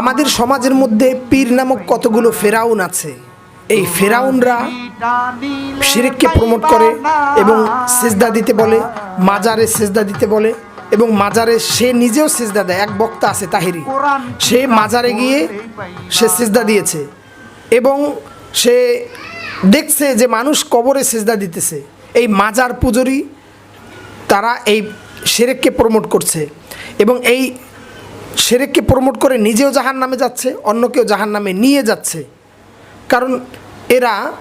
আমাদের সমাজের মধ্যে পীর নামক কতগুলো ফেরাউন আছে। এই ফেরাউনরা শিরিককে প্রমোট করে এবং সেজদা দিতে বলে, মাজারে সেজদা দিতে বলে এবং মাজারে সে নিজেও সেজদা দেয়। এক বক্তা আছে তাহিরি। সে মাজারে গিয়ে সে সেজদা দিয়েছে এবং সে দেখছে যে মানুষ কবরে সেজদা দিতেছে। এই মাজার পুজোরি তারা এই সেরেককে প্রমোট করছে এবং এই সেরেককে প্রমোট করে নিজেও জাহান নামে যাচ্ছে, অন্যকেও জাহান নামে নিয়ে যাচ্ছে। কারণ এরা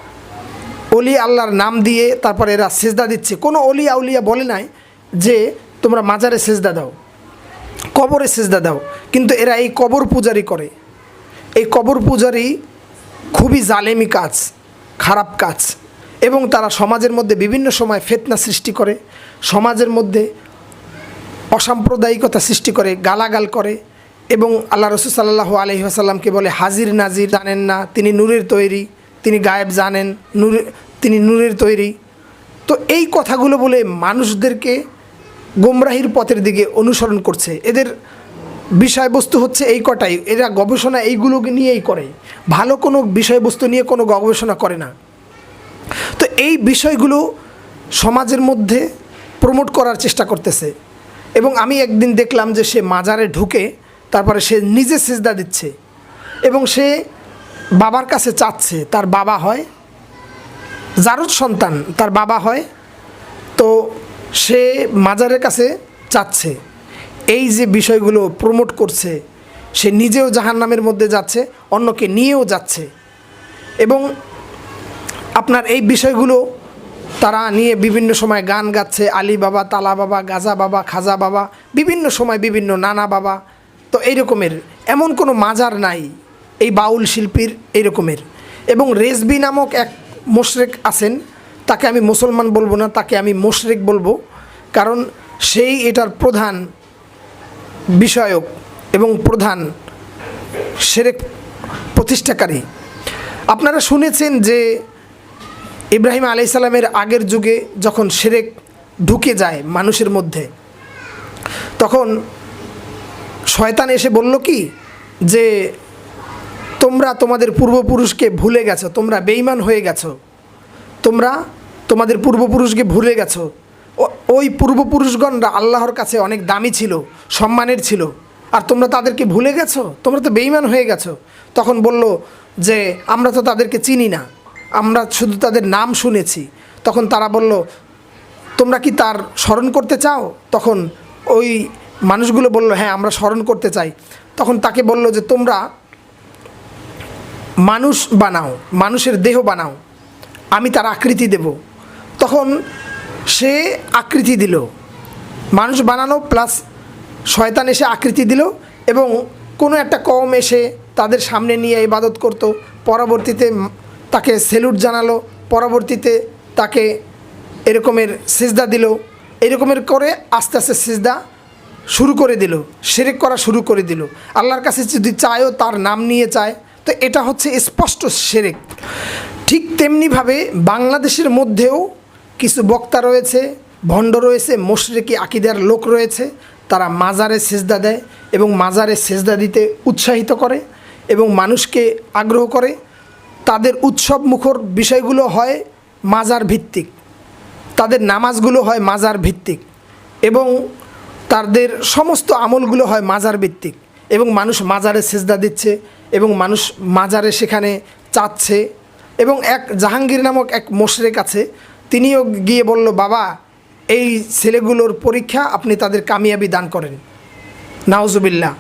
অলি আল্লাহর নাম দিয়ে তারপর এরা সেজদা দিচ্ছে। কোনো অলি আউলিয়া বলে নাই যে তোমরা মাজারে সেজদা দাও, কবরে সেজদা দাও। কিন্তু এরা এই কবর পূজারি করে। এই কবর পূজারি খুবই জালেমি কাজ, খারাপ কাজ। এবং তারা সমাজের মধ্যে বিভিন্ন সময় ফেতনা সৃষ্টি করে, সমাজের মধ্যে অসাম্প্রদায়িকতা সৃষ্টি করে, গালাগাল করে। এবং আল্লাহ রসুল সাল্লাহ আলহিহাসাল্লামকে বলে, হাজির নাজির জানেন না, তিনি নূরের তৈরি, তিনি গায়েব জানেন, নূরে, তিনি নূরের তৈরি। তো এই কথাগুলো বলে মানুষদেরকে গোমরাহির পথের দিকে অনুসরণ করছে। এদের বিষয়বস্তু হচ্ছে এই কটাই। এরা গবেষণা এইগুলোকে নিয়েই করে। ভালো কোনো বিষয়বস্তু নিয়ে কোনো গবেষণা করে না। তো এই বিষয়গুলো সমাজের মধ্যে প্রমোট করার চেষ্টা করতেছে। এবং আমি একদিন দেখলাম যে সে মাজারে ঢুকে তারপরে সে নিজে সেজদা দিচ্ছে এবং সে বাবার কাছে চাচ্ছে, তার বাবা হয় জারুদ সন্তান, তার বাবা হয়। তো সে মাজারের কাছে চাচ্ছে। এই যে বিষয়গুলো প্রমোট করছে, সে নিজেও জাহান নামের মধ্যে যাচ্ছে, অন্যকে নিয়েও যাচ্ছে। এবং আপনার এই বিষয়গুলো তারা নিয়ে বিভিন্ন সময় গান গাচ্ছে, আলী বাবা, তালা বাবা, গাজা বাবা, খাজা বাবা, বিভিন্ন সময় বিভিন্ন নানা বাবা। তো এই রকমের এমন কোনো মাজার নাই এই বাউল শিল্পীর এই রকমের এবং রেজবি নামক এক মোশরেক আছেন, তাকে আমি মুসলমান বলব না, তাকে আমি মোশরেক বলব। কারণ সেই এটার প্রধান বিষয়ক এবং প্রধান সেরেক প্রতিষ্ঠাকারী। আপনারা শুনেছেন যে ইব্রাহিম আলাই সালামের আগের যুগে যখন সেরেক ঢুকে যায় মানুষের মধ্যে, তখন শয়তান এসে বলল কি? যে তোমরা তোমাদের পূর্বপুরুষকে ভুলে গেছো, তোমরা বেইমান হয়ে গেছো, তোমরা তোমাদের পূর্বপুরুষকে ভুলে গেছো। ওই পূর্বপুরুষগণরা আল্লাহর কাছে অনেক দামি ছিল, সম্মানের ছিল, আর তোমরা তাদেরকে ভুলে গেছো? তোমরা তো বেইমান হয়ে গেছো। তখন বলল যে, আমরা তো তাদেরকে চিনি না, আমরা শুধু তাদের নাম শুনেছি। তখন তারা বলল, তোমরা কি তার স্মরণ করতে চাও? তখন ওই মানুষগুলো বলল হ্যাঁ আমরা স্মরণ করতে চাই। তখন তাকে বলল যে, তোমরা মানুষ বানাও, মানুষের দেহ বানাও, আমি তার আকৃতি দেব। তখন সে আকৃতি দিল। মানুষ বানানো প্লাস শয়তান এসে আকৃতি দিল এবং কোনো একটা কম এসে তাদের সামনে নিয়ে ইবাদত করত। পরবর্তীতে তাকে সেলুট জানালো, পরবর্তীতে তাকে এরকমের সিজদা দিল। এরকমের করে আস্তে আস্তে সিজদা শুরু করে দিল সেরেক করা শুরু করে দিল। আল্লাহর কাছে যদি চায়ও তার নাম নিয়ে চায়, তো এটা হচ্ছে স্পষ্ট সেরেক ঠিক তেমনিভাবে বাংলাদেশের মধ্যেও কিছু বক্তা রয়েছে, ভণ্ড রয়েছে, মোশরেকি আকিদার লোক রয়েছে, তারা মাজারে সেজদা দেয় এবং মাজারে সেজদা দিতে উৎসাহিত করে এবং মানুষকে আগ্রহ করে। তাদের উৎসব মুখর বিষয়গুলো হয় মাজার ভিত্তিক। তাদের নামাজগুলো হয় মাজার ভিত্তিক। এবং তাদের সমস্ত আমলগুলো হয় মাজার ভিত্তিক। এবং মানুষ মাজারে সেজদা দিচ্ছে এবং মানুষ মাজারে সেখানে চাচ্ছে। এবং এক জাহাঙ্গীর নামক এক মোশরেক আছে, তিনিও গিয়ে বলল, বাবা, এই ছেলেগুলোর পরীক্ষা আপনি তাদের কামিয়াবি দান করেন। নাউজুবিল্লা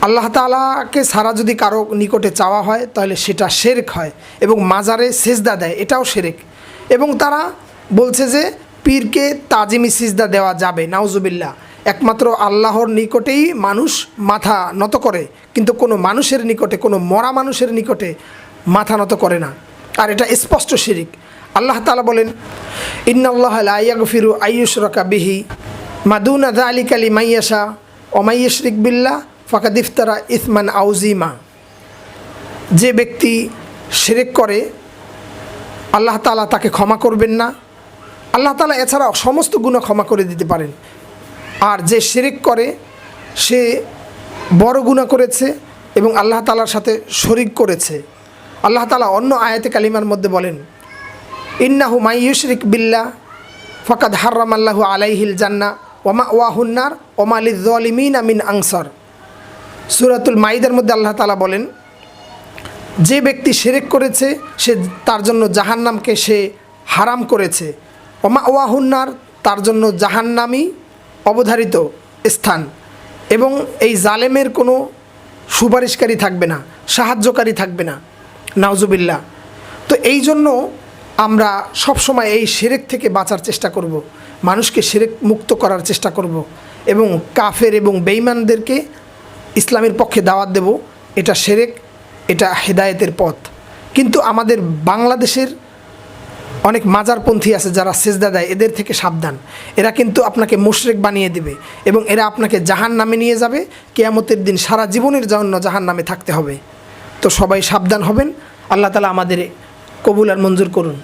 আল্লাহ তালাকে সারা যদি কারও নিকটে চাওয়া হয়, তাহলে সেটা শেরেক হয় এবং মাজারে সেজদা দেয়, এটাও শেরেক। এবং তারা বলছে যে, পীরকে তাজিমি সিজদা দেওয়া যাবে। নাউজুবিল্লা একমাত্র আল্লাহর নিকটেই মানুষ মাথা নত করে, কিন্তু কোনো মানুষের নিকটে, কোনো মরা মানুষের নিকটে মাথা নত করে না। আর এটা স্পষ্ট শিরিক। আল্লাহ তালা বলেন, ইন্নাল্লাহ লাইয়াগফিরু আয়ুষ রকা বিহি মাদুনা দা আলী কালি মাইয়াশা ওমাইয়শরিক বিল্লাহ ফাকাদ ইফতারা ইসমান আউজিমা যে ব্যক্তি শিরিক করে, আল্লাহ তালা তাকে ক্ষমা করবেন না। আল্লাহ তালা এছাড়া সমস্ত গুণ ক্ষমা করে দিতে পারেন। আর যে শিরিক করে, সে বড় গুণা করেছে এবং আল্লাহ তালার সাথে শরিক করেছে। আল্লাহ তালা অন্য আয়াতে কালিমার মধ্যে বলেন, ইন্নাহু মাইয়ুশরিক বিল্লা ফকাদ হার্রাম আল্লাহু আলাইহিল জান্না ওমা ওয়াহুন্নার ওমালিমিন আমিন আংসর সুরাতুল মাইদের মধ্যে আল্লাহ তালা বলেন, যে ব্যক্তি সেরেক করেছে, সে তার জন্য জাহান্নামকে সে হারাম করেছে। ওমা ওয়াহুন্নার তার জন্য জাহান্নামই অবধারিত স্থান এবং এই জালেমের কোনো সুপারিশকারী থাকবে না, সাহায্যকারী থাকবে না, নাউজুবিল্লাহ তো এই জন্য আমরা সবসময় এই সেরেক থেকে বাঁচার চেষ্টা করব। মানুষকে সেরেক মুক্ত করার চেষ্টা করব। এবং কাফের এবং বেইমানদেরকে ইসলামের পক্ষে দাওয়াত দেব এটা সেরেক এটা হেদায়েতের পথ কিন্তু আমাদের বাংলাদেশের অনেক মাজারপন্থী আছে যারা সেজদা দেয়, এদের থেকে সাবধান। এরা কিন্তু আপনাকে মুশরেক বানিয়ে দেবে এবং এরা আপনাকে জাহান নামে নিয়ে যাবে। কেয়ামতের দিন সারা জীবনের জন্য জাহান নামে থাকতে হবে। তো সবাই সাবধান হবেন। আল্লাহ তালা আমাদের কবুল আর মঞ্জুর করুন।